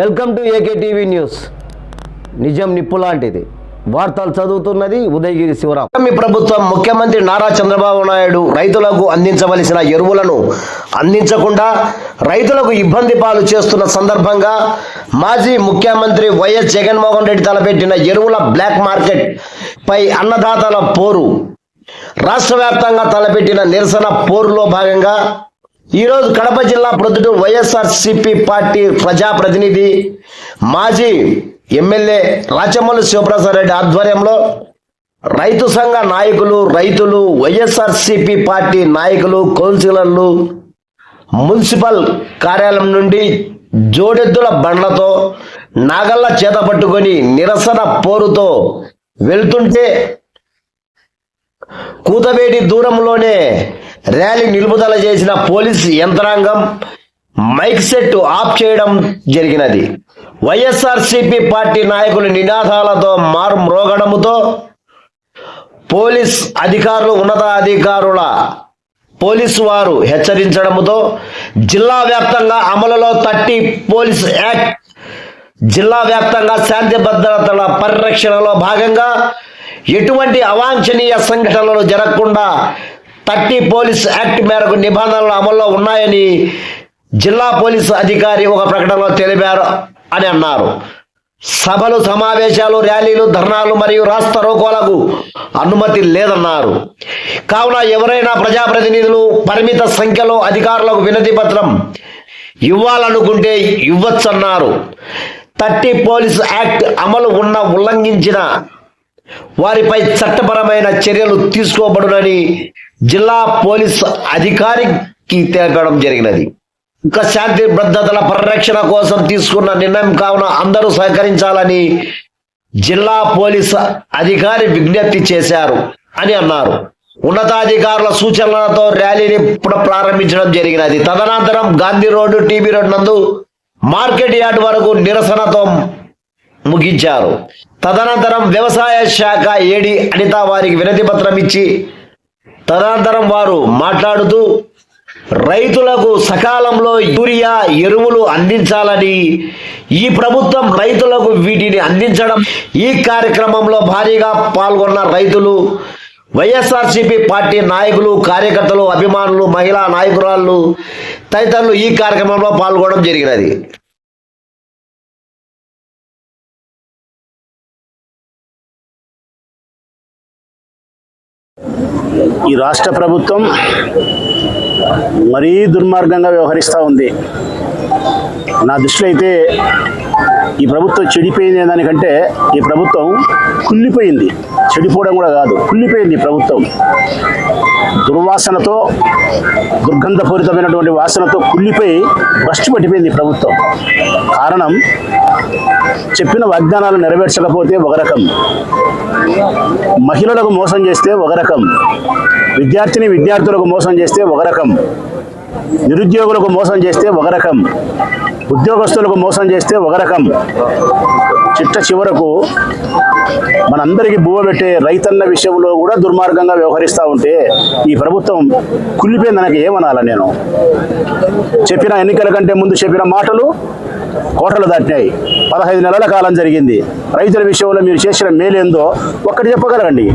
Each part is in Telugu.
Welcome to AK TV news. నిజం నిప్పు లాంటిది. వార్తలు చదువుతున్నది ఉదయగిరి శివరాం మీ ప్రభుత్వం ముఖ్యమంత్రి నారా చంద్రబాబు నాయుడు రైతులకు అందించవలసిన ఎరువులను అందించకుండా రైతులకు ఇబ్బంది పాలు చేస్తున్న సందర్భంగా మాజీ ముఖ్యమంత్రి వైఎస్ జగన్మోహన్ రెడ్డి తలపెట్టిన ఎరువుల బ్లాక్ మార్కెట్ పై అన్నదాతల పోరు. రాష్ట్ర వ్యాప్తంగా తలపెట్టిన నిరసన పోరులో భాగంగా ఈరోజు కడప జిల్లా ప్రొద్దుటూరు వైఎస్ఆర్ పార్టీ ప్రజాప్రతినిధి మాజీ ఎమ్మెల్యే రాచమల్లు శివప్రసాద్ రెడ్డి ఆధ్వర్యంలో రైతు సంఘ నాయకులు రైతులు వైఎస్ఆర్సిపి పార్టీ నాయకులు కౌన్సిలర్లు మున్సిపల్ కార్యాలయం నుండి జోడెద్దుల బండ్లతో నాగళ్ళ చేత పట్టుకొని నిరసన పోరుతో వెళ్తుంటే కూతవేటి దూరంలోనే ర్యాలీ నిలుపుదల చేసిన పోలీస్ యంత్రాంగం మైక్ సెట్ ఆఫ్ చేయడం జరిగినది. వైఎస్ఆర్సీపీ పార్టీ నాయకుల నినాదాలతో మారు మ్రోగడముతో పోలీస్ అధికారులు ఉన్నతాధికారుల పోలీసు వారు హెచ్చరించడంతో జిల్లా వ్యాప్తంగా అమలులో థర్టీ పోలీస్ యాక్ట్ జిల్లా వ్యాప్తంగా శాంతి భద్రతల పరిరక్షణలో భాగంగా ఎటువంటి అవాంఛనీయ సంఘటనలు జరగకుండా థర్టీ పోలీస్ యాక్ట్ మేరకు నిబంధనలు అమల్లో ఉన్నాయని జిల్లా పోలీసు అధికారి ఒక ప్రకటనలో తెలిపారు అని అన్నారు. సభలు సమావేశాలు ర్యాలీలు ధర్నాలు మరియు రాష్ట్ర రోకోలకు అనుమతి లేదన్నారు. కావున ఎవరైనా ప్రజాప్రతినిధులు పరిమిత సంఖ్యలో అధికారులకు వినతి పత్రం ఇవ్వాలనుకుంటే ఇవ్వచ్చన్నారు. థర్టీ పోలీస్ యాక్ట్ అమలు ఉన్న ఉల్లంఘించిన వారిపై చట్టపరమైన చర్యలు తీసుకోబడునని జిల్లా పోలీస్ అధికారికి తెలపడం జరిగినది. ఇంకా శాంతి భద్రతల పరిరక్షణ కోసం తీసుకున్న నిర్ణయం కావున అందరూ సహకరించాలని జిల్లా పోలీస్ అధికారి విజ్ఞప్తి చేశారు అని అన్నారు. ఉన్నతాధికారుల సూచనలతో ర్యాలీని ప్రారంభించడం జరిగినది. తదనంతరం గాంధీ రోడ్డు టీబీ రోడ్ నందు మార్కెట్ యార్డ్ వరకు నిరసనతో ముగించారు. తదనంతరం వ్యవసాయ శాఖ ఏడి అనిత వారికి వినతి పత్రం ఇచ్చి తదనంతరం వారు మాట్లాడుతూ రైతులకు సకాలంలో యూరియా ఎరువులు అందించాలని ఈ ప్రభుత్వం రైతులకు వీటిని అందించడం ఈ కార్యక్రమంలో భారీగా పాల్గొన్న రైతులు వైఎస్ఆర్సీపీ పార్టీ నాయకులు కార్యకర్తలు అభిమానులు మహిళా నాయకురాళ్ళు తదితరులు ఈ కార్యక్రమంలో పాల్గొనడం జరిగినది. ఈ రాష్ట్ర ప్రభుత్వం మరీ దుర్మార్గంగా వ్యవహరిస్తూ ఉంది. నా దృష్టిలో అయితే ఈ ప్రభుత్వం చెడిపోయింది దానికంటే ఈ ప్రభుత్వం కుళ్ళిపోయింది. చెడిపోవడం కూడా కాదు కుళ్ళిపోయింది ప్రభుత్వం. దుర్వాసనతో దుర్గంధపూరితమైనటువంటి వాసనతో కుళ్ళిపోయి భ్రష్టు పట్టిపోయింది ప్రభుత్వం. కారణం చెప్పిన వాగ్దానాలు నెరవేర్చకపోతే ఒక రకం. మహిళలకు మోసం చేస్తే ఒక రకం. విద్యార్థిని విద్యార్థులకు మోసం చేస్తే ఒక రకం. నిరుద్యోగులకు మోసం చేస్తే ఒక రకం ఉద్యోగస్తులకు మోసం చేస్తే ఒక రకం. చిట్ట చివరకు మనందరికీ బువ్వ పెట్టే రైతన్న విషయంలో కూడా దుర్మార్గంగా వ్యవహరిస్తూ ఉంటే ఈ ప్రభుత్వం కుళ్ళిపోయింది నాకు ఏమనాలా నేను? చెప్పిన ఎన్నికల కంటే ముందు చెప్పిన మాటలు కోటలు దాటినాయి. పదహైదు నెలల కాలం జరిగింది. రైతుల విషయంలో మీరు చేసిన మేలేందో ఒక్కటి చెప్పగలరండి.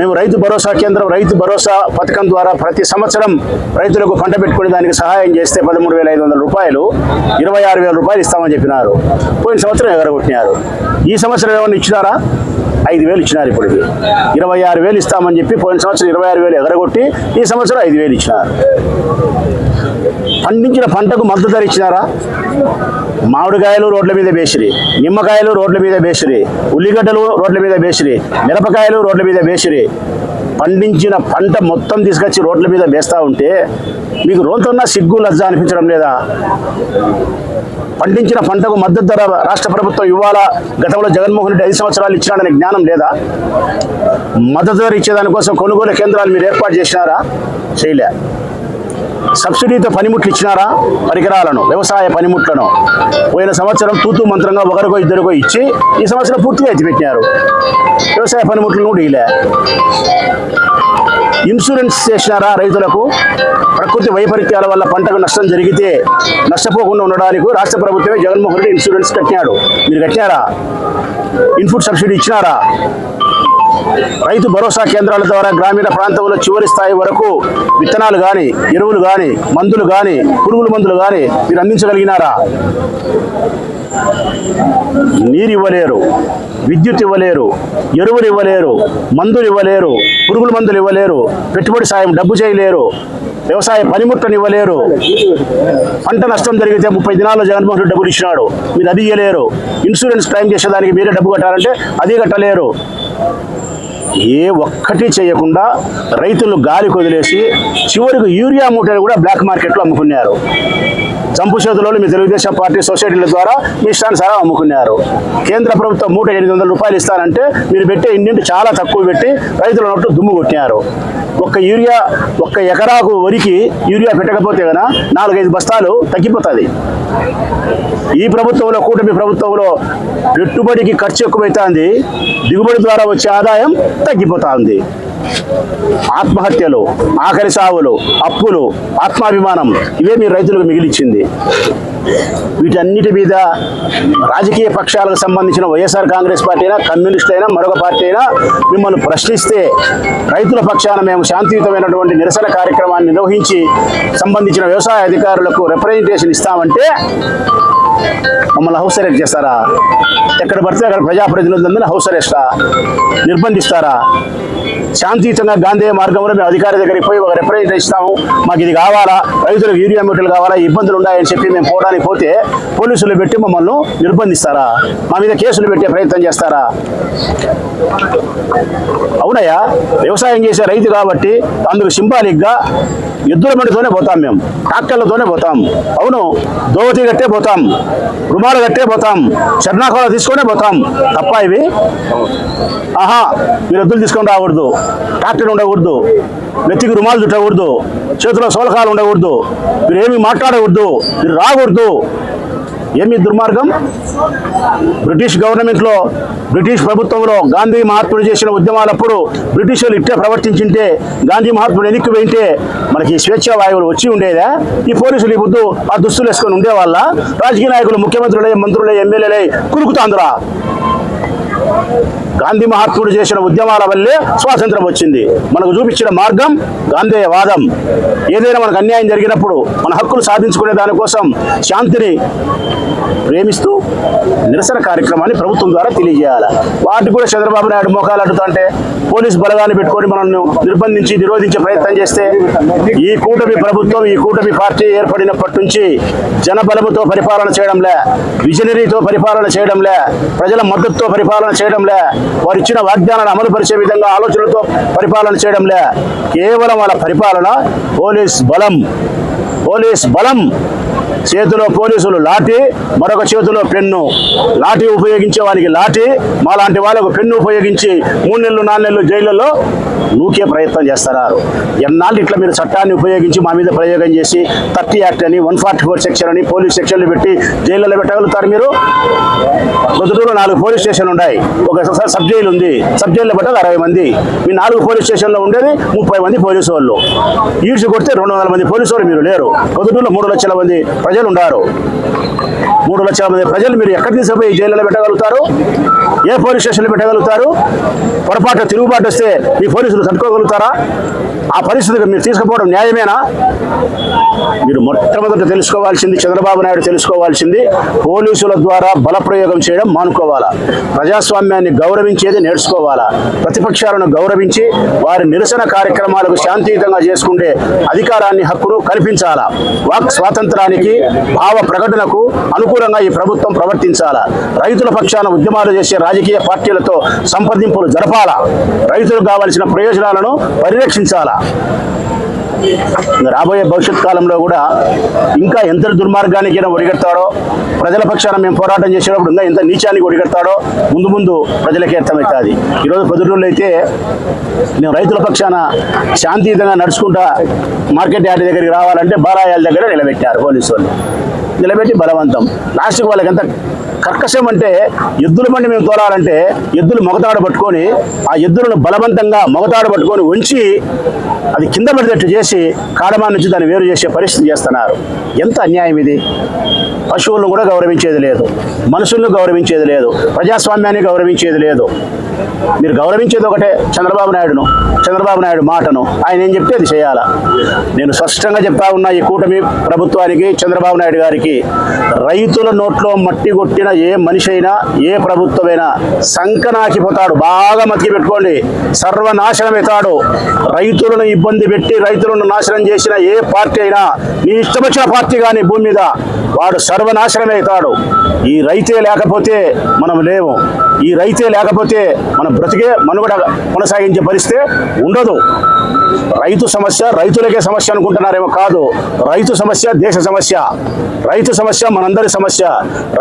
మేము రైతు భరోసా కేంద్రం రైతు భరోసా పథకం ద్వారా ప్రతి సంవత్సరం రైతులకు పంట పెట్టుకునే దానికి సహాయం చేస్తే పదమూడు వేల ఐదు వందల రూపాయలు ఇరవై ఆరు వేల రూపాయలు ఇస్తామని చెప్పినారు. పోయిన సంవత్సరం ఎగరగొట్టినారు. ఈ సంవత్సరం ఏమన్నా ఇచ్చినారా? ఐదు వేలు ఇచ్చినారు ఇప్పటికి. ఇరవై ఆరు వేలు ఇస్తామని చెప్పి పోయిన సంవత్సరం ఇరవై ఆరు వేలు ఎగరగొట్టి ఈ సంవత్సరం ఐదు వేలు ఇచ్చినారు. పండించిన పంటకు మద్దతు ధర ఇచ్చినారా? మామిడికాయలు రోడ్ల మీద వేసిరి నిమ్మకాయలు రోడ్ల మీద వేసిరి ఉల్లిగడ్డలు రోడ్ల మీద వేసిరి మిరపకాయలు రోడ్ల మీద వేసిరి. పండించిన పంట మొత్తం తీసుకొచ్చి రోడ్ల మీద వేస్తూ ఉంటే మీకు రోతున్న సిగ్గు లజ్జ అనిపించడం లేదా? పండించిన పంటకు మద్దతు ధర రాష్ట్ర ప్రభుత్వం ఇవ్వాలా? గతంలో జగన్మోహన్ రెడ్డి ఐదు సంవత్సరాలు ఇచ్చినాడనే జ్ఞానం లేదా? మద్దతు ధర ఇచ్చేదానికోసం కొనుగోలు కేంద్రాలు మీరు ఏర్పాటు చేసినారా? చేయలే. సబ్సిడీతో పనిముట్లు ఇచ్చినారా? పరికరాలను వ్యవసాయ పనిముట్లను. పోయిన సంవత్సరం తూతు మంత్రంగా ఒకరికో ఇద్దరికో ఇచ్చి ఈ సంవత్సరం పూర్తిగా ఎత్తిపెట్టినారు. వ్యవసాయ పనిముట్లను డీలే ఇన్సూరెన్స్ చేసినారా రైతులకు? ప్రకృతి వైపరీత్యాల వల్ల పంటకు నష్టం జరిగితే నష్టపోకుండా ఉండడానికి రాష్ట్ర ప్రభుత్వమే జగన్మోహన్ రెడ్డి ఇన్సూరెన్స్ కట్టినాడు. మీరు కట్టినారా ఇన్పుట్ సబ్సిడీ ఇచ్చినారా? రైతు భరోసా కేంద్రాల ద్వారా గ్రామీణ ప్రాంతంలో చివరి స్థాయి వరకు విత్తనాలు కానీ ఎరువులు కానీ మందులు కానీ పురుగుల మందులు కానీ మీరు అందించగలిగినారా? నీరు ఇవ్వలేరు విద్యుత్ ఇవ్వలేరు ఎరువులు ఇవ్వలేరు మందులు ఇవ్వలేరు పురుగుల మందులు ఇవ్వలేరు పెట్టుబడి సాయం డబ్బు చేయలేరు వ్యవసాయ పనిముట్లను ఇవ్వలేరు. పంట నష్టం జరిగితే ముప్పై దినాల్లో జగన్మోహన్ రెడ్డి డబ్బులు ఇచ్చినాడు. మీరు అది ఇవ్వలేరు ఇన్సూరెన్స్ క్లెయిమ్ చేసేదానికి మీరే డబ్బు కట్టాలంటే అది కట్టలేరు. ఏ ఒక్కటి చేయకుండా రైతులు గాలి కొదిలేసి చివరికి యూరియా మూటలు కూడా బ్లాక్ మార్కెట్లో అమ్ముకున్నారు. చంపు చేతులలో మీ తెలుగుదేశం పార్టీ సొసైటీల ద్వారా మీ ఇష్టానుసారం అమ్ముకున్నారు. కేంద్ర ప్రభుత్వం మూట ఎనిమిది వందల రూపాయలు ఇస్తానంటే మీరు పెట్టే ఇంటింటి చాలా తక్కువ పెట్టి రైతుల నోట్లు దుమ్ము కొట్టినారు. ఒక్క యూరియా ఒక్క ఎకరాకు వరికి యూరియా పెట్టకపోతే కదా నాలుగైదు బస్తాలు తగ్గిపోతుంది. ఈ ప్రభుత్వంలో కూటమి ప్రభుత్వంలో పెట్టుబడికి ఖర్చు ఎక్కువైతుంది. దిగుబడి ద్వారా వచ్చే ఆదాయం తగ్గిపోతా ఉంది ఆత్మహత్యలు ఆఖరి సావులు అప్పులు ఆత్మాభిమానం ఇవే మీ రైతులకు మిగిలిచ్చింది. వీటన్నిటి మీద రాజకీయ పక్షాలకు సంబంధించిన వైఎస్ఆర్ కాంగ్రెస్ పార్టీ అయినా కమ్యూనిస్ట్ అయినా మరొక పార్టీ అయినా మిమ్మల్ని ప్రశ్నిస్తే రైతుల పక్షాన మేము శాంతియుతమైనటువంటి నిరసన కార్యక్రమాన్ని నిర్వహించి సంబంధించిన వ్యవసాయ అధికారులకు రిప్రజెంటేషన్ ఇస్తామంటే మమ్మల్ని హౌస్ అరెస్ట్ చేస్తారా? ఎక్కడ పడితే అక్కడ ప్రజాప్రతినిధులందరినీ హౌస్ అరెస్టా నిర్బంధిస్తారా? శాంతియుతంగా గాంధీ మార్గంలో మేము అధికారి దగ్గరికి పోయి ఒక రిప్రజెంట్ ఇస్తాము. మాకు ఇది కావాలా? రైతులకు యూరియా మీటర్లు కావాలా? ఇబ్బందులు ఉన్నాయని చెప్పి మేము పోవడానికి పోతే పోలీసులు పెట్టి మమ్మల్ని నిర్బంధిస్తారా? మా మీద కేసులు పెట్టే ప్రయత్నం చేస్తారా? అవునయ్యా వ్యవసాయం చేసే రైతు కాబట్టి అందుకు సింబాలిక్గా ఎద్దుల బండితోనే పోతాం మేము ట్రాక్టర్లతోనే పోతాం. అవును దోవతి కట్టే పోతాం రుమాలు కట్టే పోతాం చర్నాకోల తీసుకునే పోతాం. తప్ప ఇవి? ఆహా మీరు ఎద్దులు తీసుకొని రాకూడదు. ట్రాక్టర్ ఉండకూడదు. నెత్తికి రుమాలు చుట్టకూడదు. చేతిలో సోలకాలు ఉండకూడదు. మీరు ఏమి మాట్లాడకూడదు. మీరు రాకూడదు. ఏమి దుర్మార్గం? బ్రిటిష్ గవర్నమెంట్లో బ్రిటిష్ ప్రభుత్వంలో గాంధీ మహాత్ముడు చేసిన ఉద్యమాలప్పుడు బ్రిటిష్ వాళ్ళు ఇట్టే ప్రవర్తించింటే గాంధీ మహాత్ముడు వెనక్కి పోయింటే మనకి స్వేచ్ఛా వాయువులు వచ్చి ఉండేదా? ఈ పోలీసులు ఈ ఆ దుస్తులు వేసుకొని ఉండేవాళ్ళ? రాజకీయ నాయకులు ముఖ్యమంత్రులై మంత్రులై ఎమ్మెల్యేలై కురుకుతాందురా. గాంధీ మహాత్ముడు చేసిన ఉద్యమాల వల్లే స్వాతంత్రం వచ్చింది. మనకు చూపించిన మార్గం గాంధేయవాదం. ఏదైనా మనకు అన్యాయం జరిగినప్పుడు మన హక్కులు సాధించుకునే దానికోసం శాంతిని ప్రేమిస్తూ నిరసన కార్యక్రమాన్ని ప్రభుత్వం ద్వారా తెలియజేయాలి. వాటికి కూడా చంద్రబాబు నాయుడు మోకాలు అడ్డుతుంటే పోలీస్ బలగాన్ని పెట్టుకొని మనల్ని నిర్బంధించి నిరోధించే ప్రయత్నం చేస్తే ఈ కూటమి ప్రభుత్వం ఈ కూటమి పార్టీ ఏర్పడినప్పటి నుంచి జనబలముతో పరిపాలన చేయడంలే విజనరీతో పరిపాలన చేయడంలే ప్రజల మద్దతుతో పరిపాలన చేయడంలే వారు ఇచ్చిన వాగ్దానాన్ని అమలు పరిచే విధంగా ఆలోచనలతో పరిపాలన చేయడం లే కేవలం వాళ్ళ పరిపాలన పోలీస్ బలం. పోలీస్ బలం. చేతిలో పోలీసులు లాఠీ మరొక చేతిలో పెన్ను. లాఠీ ఉపయోగించే వారికి లాఠీ మా లాంటి వాళ్ళకు పెన్ను ఉపయోగించి మూడు నెలలు నాలుగు నెలలు జైళ్ళలో నూకే ప్రయత్నం చేస్తున్నారు. ఎన్నాళ్ళు ఇట్లా మీరు చట్టాన్ని ఉపయోగించి మా మీద ప్రయోగం చేసి థర్టీ యాక్ట్ అని వన్ ఫార్టీ ఫోర్ సెక్షన్ అని పోలీస్ సెక్షన్లు పెట్టి జైళ్ళలో పెట్టగలుగుతారు మీరు? పొద్దుటూరులో నాలుగు పోలీస్ స్టేషన్లు ఉన్నాయి. ఒక సబ్ జైలు ఉంది. సబ్ జైల్లో పెట్టాలి అరవై మంది. మీ నాలుగు పోలీస్ స్టేషన్లో ఉండేది ముప్పై మంది పోలీసు వాళ్ళు. ఈడ్చి కొడితే రెండు వందల మంది పోలీసు వాళ్ళు మీరు లేరు. పొద్దుటూరులో మూడు లక్షల మంది ప్రజలు ఉండారు మూడు లక్షల మంది ప్రజలు మీరు ఎక్కడ తీసుకుపోయి జైల్లో పెట్టగలుగుతారు? ఏ పోలీస్ స్టేషన్లో పెట్టగలుగుతారు? పొరపాటు తిరుగుబాటు వస్తే మీ పోలీసులు తట్టుకోగలుగుతారా? ఆ పరిస్థితికి మీరు తీసుకుపోవడం న్యాయమేనా? మీరు మొట్టమొదట తెలుసుకోవాల్సింది చంద్రబాబు నాయుడు తెలుసుకోవాల్సింది పోలీసుల ద్వారా బలప్రయోగం చేయడం మానుకోవాలా. ప్రజాస్వామ్యాన్ని గౌరవించేది నేర్చుకోవాలా. ప్రతిపక్షాలను గౌరవించి వారి నిరసన కార్యక్రమాలకు శాంతియుతంగా చేసుకుంటే అధికారాన్ని హక్కును కల్పించాలా. వాక్ స్వాతంత్రానికి భావ ప్రకటనకు అనుకూలంగా ఈ ప్రభుత్వం ప్రవర్తించాలా? రైతుల పక్షాన ఉద్యమాలు చేసే రాజకీయ పార్టీలతో సంప్రదింపులు జరపాలా? రైతులకు కావాల్సిన ప్రయోజనాలను పరిరక్షించాలా? రాబోయే భవిష్యత్ కాలంలో కూడా ఇంకా ఎంత దుర్మార్గానికైనా ఒడిగడతాడో ప్రజల పక్షాన మేము పోరాటం చేసేటప్పుడు ఇంకా ఎంత నీచానికి ఒడిగడతాడో ముందు ముందు ప్రజలకి అర్థమవుతుంది. ఈరోజు పొద్దుటూళ్ళు అయితే మేము రైతుల పక్షాన శాంతియుతంగా నడుచుకుంటా మార్కెట్ యార్డ్ దగ్గరికి రావాలంటే బారాయాల దగ్గర నిలబెట్టారు పోలీసు వాళ్ళు. నిలబెట్టి బలవంతం. లాస్ట్కి వాళ్ళకి ఎంత? కర్కశం అంటే ఎద్దుల బండి మేము తోలాలంటే ఎద్దులు మొగతాడు పట్టుకొని ఆ ఎద్దులను బలవంతంగా మొగతాడు పట్టుకొని ఉంచి అది కింద పడినట్టు చేసి కాడమా నుంచి దాన్ని వేరు చేసే పరిస్థితి చేస్తున్నారు. ఎంత అన్యాయం ఇది? పశువులను కూడా గౌరవించేది లేదు. మనుషులను గౌరవించేది లేదు. ప్రజాస్వామ్యాన్ని గౌరవించేది లేదు. మీరు గౌరవించేది ఒకటే చంద్రబాబు నాయుడును. చంద్రబాబు నాయుడు మాటను. ఆయన ఏం చెప్తే అది చేయాలా? నేను స్పష్టంగా చెప్తా ఉన్నా ఈ కూటమి ప్రభుత్వానికి చంద్రబాబు నాయుడు గారికి రైతుల నోట్లో మట్టి కొట్టిన ఏ మనిషి అయినా ఏ ప్రభుత్వమైనా సంకనాకిపోతాడు. బాగా మతికి పెట్టుకోండి. సర్వనాశనం అవుతాడు రైతులను ఇబ్బంది పెట్టి రైతులను నాశనం చేసిన ఏ పార్టీ అయినా నీ ఇష్టం వచ్చిన పార్టీ కానీ భూమి మీద వాడు సర్వనాశనం అవుతాడు ఈ రైతే లేకపోతే మనం లేవు ఈ రైతే లేకపోతే మన బ్రతికే మనుగడ కొనసాగించే పరిస్థితి ఉండదు. రైతు సమస్య రైతులకే సమస్య అనుకుంటున్నారేమో కాదు. రైతు సమస్య దేశ సమస్య. రైతు సమస్య మనందరి సమస్య.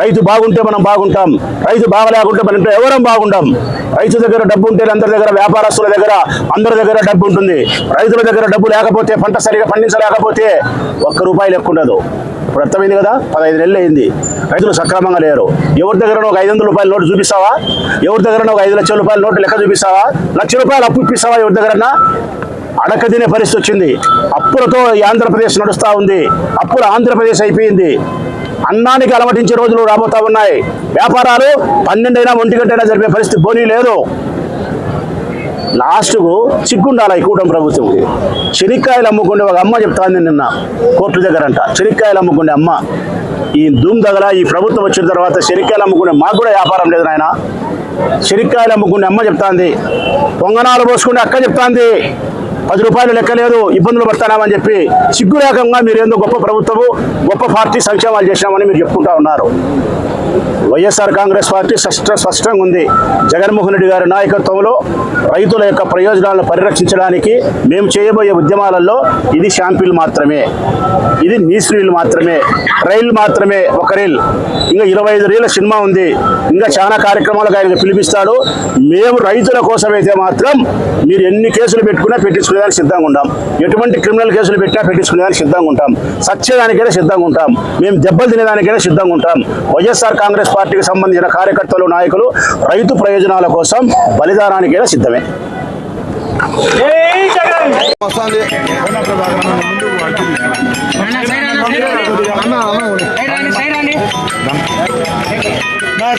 రైతు బాగుంటే మనం బాగుంటాం. రైతు బాగలేకుంటే మనం ఎవరం బాగుంటాం రైతు దగ్గర డబ్బు ఉంటే అందరి దగ్గర వ్యాపారస్తుల దగ్గర అందరి దగ్గర డబ్బు ఉంటుంది. రైతుల దగ్గర డబ్బు లేకపోతే పంట సరిగా పండించలేకపోతే ఒక్క రూపాయి లెక్క ఉండదు. ఇప్పుడు అర్థమైంది కదా? పదహైదు నెలలు అయింది. రైతులు సక్రమంగా లేరు. ఎవరి దగ్గర ఒక ఐదు వందల రూపాయల నోటు చూపిస్తావా? ఎవరి దగ్గర ఒక ఐదు లక్షల రూపాయల నోటు లెక్క చూపిస్తావా? లక్ష రూపాయలు అప్పు ఇప్పిస్తావా ఎవరి దగ్గరన్నా? అడక తినే పరిస్థితి వచ్చింది. అప్పులతో ఈ ఆంధ్రప్రదేశ్ నడుస్తూ ఉంది. అప్పులు ఆంధ్రప్రదేశ్ అయిపోయింది. అన్నానికి అలమటించే రోజులు రాబోతా ఉన్నాయి. వ్యాపారాలు పన్నెండైనా ఒంటి గంటైనా జరిపే పరిస్థితి పోనీ లేదు. లాస్ట్కు చిక్కుండాలి ఈ కూటమి ప్రభుత్వంకి. చెనిక్కాయలు అమ్ముకుండే ఒక అమ్మ చెప్తాంది నిన్న కోర్టు దగ్గర అంట చెనిక్కాయలు అమ్ముకునే అమ్మ. ఈ ధూమ్ దగ్గర ఈ ప్రభుత్వం వచ్చిన తర్వాత చెనిక్కాయలు అమ్ముకునే మాకు కూడా వ్యాపారం లేదు నాయన. చెనిక్కాయలు అమ్ముకునే అమ్మ చెప్తాంది. పొంగనాలు పోసుకునే అక్క చెప్తాంది. పది రూపాయలు లెక్క లేదు ఇబ్బందులు పడుతున్నామని చెప్పి సిగ్గురేకంగా మీరు ఏందో గొప్ప ప్రభుత్వము గొప్ప పార్టీ సంక్షేమాలు చేసినామని మీరు చెప్పుకుంటా ఉన్నారు. వైఎస్ఆర్ కాంగ్రెస్ పార్టీ స్పష్ట స్పష్టంగా ఉంది. జగన్మోహన్ రెడ్డి గారి నాయకత్వంలో రైతుల యొక్క ప్రయోజనాలను పరిరక్షించడానికి మేము చేయబోయే ఉద్యమాలలో ఇది షాంపిల్ మాత్రమే. ఇది నీస్ రీల్ మాత్రమే. రైల్ మాత్రమే. ఒక రీల్. ఇంకా ఇరవై ఐదు రీల సినిమా ఉంది. ఇంకా చాలా కార్యక్రమాలకు ఆయన పిలిపిస్తాడు. మేము రైతుల కోసమైతే మాత్రం మీరు ఎన్ని కేసులు పెట్టుకున్నా పెట్టించుకునేదానికి సిద్ధంగా ఉంటాం. ఎటువంటి క్రిమినల్ కేసులు పెట్టినా పెట్టించుకునేదానికి సిద్ధంగా ఉంటాం. సత్యదానికైనా సిద్ధంగా ఉంటాం. మేము దెబ్బలు తినేదానికైనా సిద్ధంగా ఉంటాం. వైఎస్ఆర్ కాంగ్రెస్ పార్టీకి సంబంధించిన కార్యకర్తలు నాయకులు రైతు ప్రయోజనాల కోసం బలిదానానికైనా సిద్ధమే.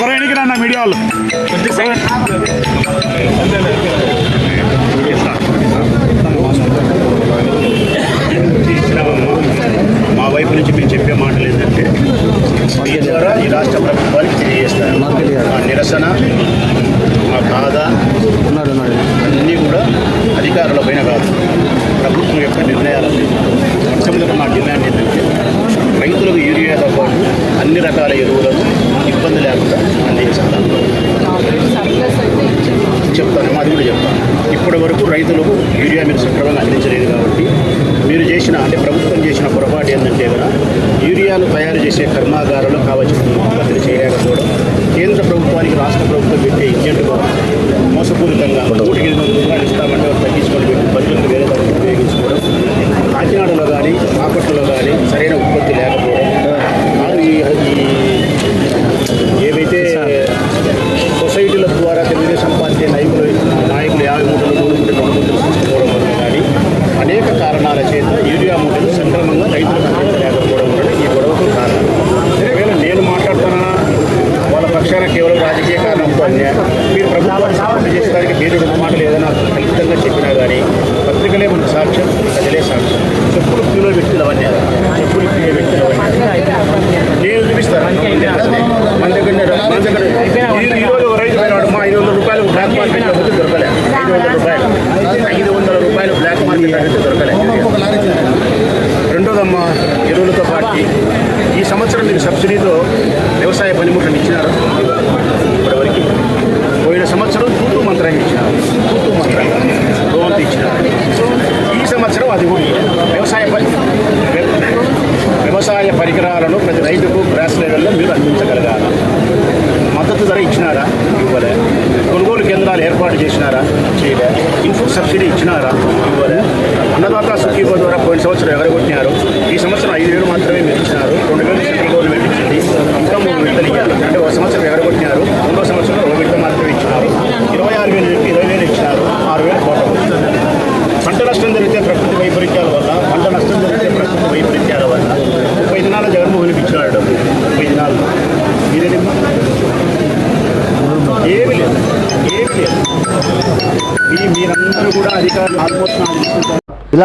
కొరడానికి నా మీడియా వాళ్ళు మా వైపు నుంచి మేము చెప్పే మాటలు ఏంటంటే మీ ద్వారా ఈ రాష్ట్ర ప్రభుత్వానికి తెలియజేస్తారు. మా నిరసన మా బాధ అన్నీ కూడా అధికారుల పైన కాదు. ప్రభుత్వం యొక్క నిర్ణయాల. మొట్టమొదటి మా డిమాండ్ ఏంటంటే రైతులకు యూరియాతో పాటు అన్ని రకాల ఎరువులను ఇబ్బంది లేకుండా అందించాలి చెప్తాను మాది కూడా చెప్తాను. ఇప్పటి వరకు రైతులకు యూరియా మీరు సక్రమంగా అందించలేదు కాబట్టి చేసిన అంటే ప్రభుత్వం చేసిన పొరపాటు ఏంటంటే కదా యూరియాను తయారు చేసే కర్మాగారాలు కావాల్సిన ఉత్పత్తులు చేయలేకపోవడం కేంద్ర ప్రభుత్వానికి రాష్ట్ర ప్రభుత్వం పెట్టే ఇంజెంట్గా మోసపూరితంగా నూటికి ఎనిమిది రూపాయలు ఇస్తామంటే వాళ్ళు తగ్గించుకొని పెట్టి బడ్జెట్ను వేరే దానికి ఉపయోగించుకోవడం కాకినాడలో కానీ బాపట్లలో కానీ సరైన ఉత్పత్తి లేకపోవడం కాదు ఈ ఈ ఏవైతే సొసైటీల ద్వారా తెలుగుదేశం పార్టీ నాయకులు నాయకులు యాభై మూటలు నూరు మూటలు రెండు మూటలు తీసుకోవడం వల్ల కానీ అనేక కారణాల చేత యూరియా మూటలు సక్రమంగా రైతులకు అందించలేకపోవడం వల్ల ఈ గొడవకు కారణం ఒకవేళ నేను మాట్లాడుతున్నా వాళ్ళ పక్షాన కేవలం రాజకీయ కారణంతో మీరు ప్రభుత్వాన్ని సపోర్ట్ చేసేదానికి మీరు రెండు మాటలు ఏదైనా ఖచ్చితంగా చెప్పినా కానీ పత్రికలే మనకు సాక్ష్యం ప్రజలే సాక్ష్యం. చెప్పులు క్యూలో వ్యక్తులు అవన్నీ చెప్పులు కిలో వ్యక్తులు అవన్నీ నేను చూపిస్తాను. మన దగ్గర మన దగ్గర రైతు పోయినాడు మా ఐదు వందల రూపాయలు బ్లాక్ మార్కెట్ దొరకలే. ఐదు వందల రూపాయలు. ఐదు వందల రూపాయలు బ్లాక్ మార్కెట్ దొరకలే. రెండోదమ్మా ఎరువులతో పాటు ఈ సంవత్సరం మీకు సబ్సిడీతో వ్యవసాయ పనిముట్లు